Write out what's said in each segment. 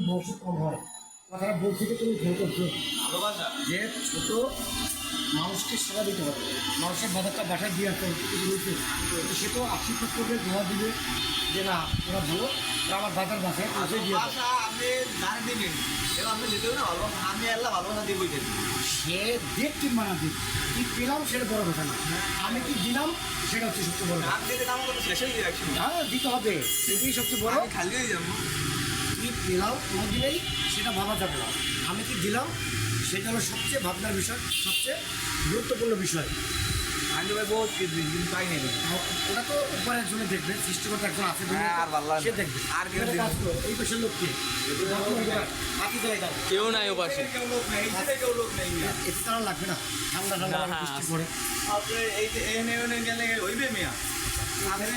বয়স কম হয় কথাটা বলছি যে তুমি করছ ভালোবাসা যে ছোট মানুষকে সেবা দিতে হবে মানুষের বাজারটা বাসায় দিয়ে আসতে হবে সে তো আশীর্বাদ করবে দোয়া দিবে যে না ওরা ভালো। ওরা আমার বাজার বাসায় পৌঁছে দিয়ে আপনি জানেন দিবেন এবার আপনি দিতেও না আমি আল্লাহ ভালোবাসা দিয়ে বইতেন সে দেখ কি মানা দিক কি পেলাম সেটা বড় কথা না। আমি কি দিলাম সেটা হচ্ছে সবচেয়ে বড় দিতে হয়ে হ্যাঁ দিতে হবে। সবচেয়ে বড়। খালি হয়ে যাব। কি পেলাম কোনো দিলেই সেটা ভাবা যাবে না আমি কি দিলাম সেটা হলো সবচেয়ে ভাবনার বিষয় সবচেয়ে গুরুত্বপূর্ণ বিষয় আমি ভাই বহুত কিন্তু পাই নাই ওটা তো উপরের জন্য দেখবে সৃষ্টিকর্তা একজন আছে হ্যাঁ, আর ভালো লাগে সে দেখবে আর কেউ কাজ করো, এই পাশের লোককে দাও কেউ নাই ও পাশে কেউ লোক নেই এই কেউ লোক নেই এতে তারা লাগবে না ঠান্ডা ঠান্ডা না, হ্যাঁ, বৃষ্টি আছে। পড়ে আপনি এই যে এনে এনে গেলে হইবে মিয়া আপনি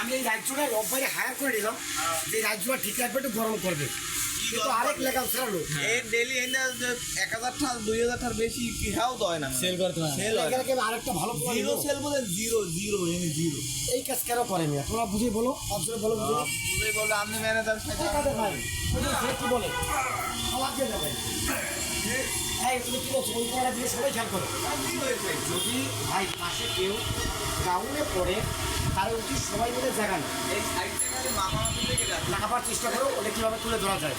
আমি এই রাজ্যটা রব্বাইরে হায়ার করে নিলাম। যে এই রাজ্যটা ঠিক রাখবে একটু গরম করবে। কিন্তু আরেক ছাড়ালো এই ডেলি এনে এক হাজার টাকা দুই হাজার টাকার বেশি কি হাও তো না। সেল করতে হয় সেল হয় এখানে আমি আরেকটা ভালো জিরো সেল বলে জিরো জিরো এনে জিরো এই কাজ কেন করে মিয়া তোমরা বুঝে বলো অবসরে বলো বুঝে বুঝে আপনি ম্যানেজার কাদের ভাই? কি বলে? সবার দিয়ে দেবে এই তুমি কি বলছো? ওই পড়া দিয়ে সবাই খেয়াল করো। যদি ভাই পাশে কেউ গাউনে পড়ে তার উচিত সবাই মিলে জাগানো এই সাইড থেকে মামা মামি থেকে যাচ্ছে লাগাবার চেষ্টা করো ওটা কীভাবে তুলে ধরা যায়।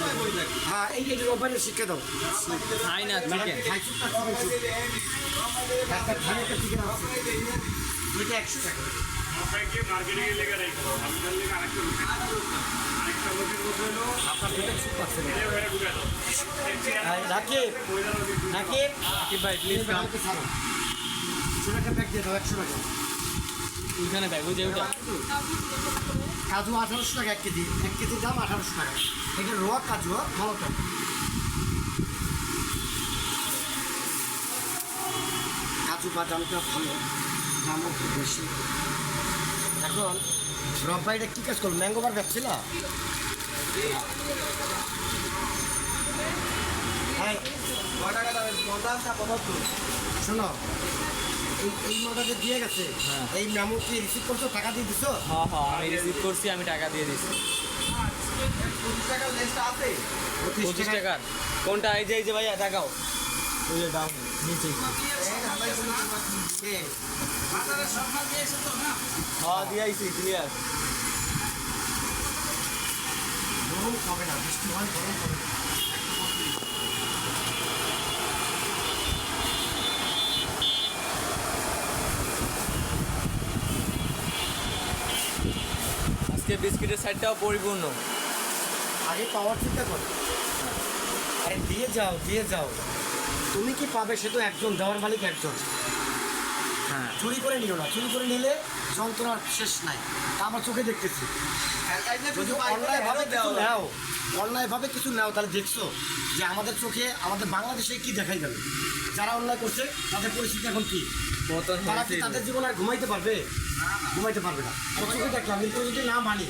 না, হ্যাঁ এই যে রোববারে শিখে দাও। খাই না দুইটা একশো টাকা। আপনাকে মার্কেটিং এর লেগে রেখে আমি তার লেগে আরেকটা আরেকটা লোকের মধ্যে হলো আপনার দাও রাখে রাখে কি ভাই প্লিজ কাম সেটাকে দিয়ে দাও একশো টাকা। ওইখানে ব্যাগ ওই যে ওইটা। কাজু আঠারোশো টাকা এক কেজি। এক কেজির দাম আঠারোশো টাকা। এটা রোয়া কাজু আর ভালোটা কাজু বাদামটা ভালো দামও খুব বেশি। এখন রব্বাইটা কী কাজ হ্যাঁ টাকা দাম পঞ্চাশ না পঁচাত্তর? শোনো এই এই মোটাতে দিয়ে গেছে হ্যাঁ। এই মেমো কি রিসিভ করছ টাকা দিয়ে দিছো? হ্যাঁ হ্যাঁ আমি রিসিভ করছি আমি টাকা দিয়ে দিচ্ছি পঁচিশ টাকার লেসটা আছে পঁচিশ টাকার কোনটা? এই যে এই যে ভাইয়া দেখাও। ওই যে ডাউন নিচে। হ্যাঁ দিয়ে আইছি ক্লিয়ার গরম হবে না বৃষ্টি হয় গরম আজকে বিস্কিটের সাইডটাও পরিপূর্ণ। আগে পাওয়ার চিন্তা করো। আরে দিয়ে যাও দিয়ে যাও। তুমি কি পাবে সে তো একজন দেওয়ার মালিক একজন। চুরি করে নিও না চুরি করে নিলে যন্ত্রণার শেষ নাই। তা আমার চোখে দেখতেছি। যদি অন্যায়ভাবে কিছু নাও অন্যায়ভাবে কিছু নাও তাহলে দেখছ যে আমাদের চোখে আমাদের বাংলাদেশে কি দেখাই গেল? যারা অন্যায় করছে তাদের পরিস্থিতি এখন কি? তারা কি তাদের জীবন আর ঘুমাইতে পারবে? ঘুমাইতে পারবে না। চোখে দেখলাম কিন্তু যদি না মানি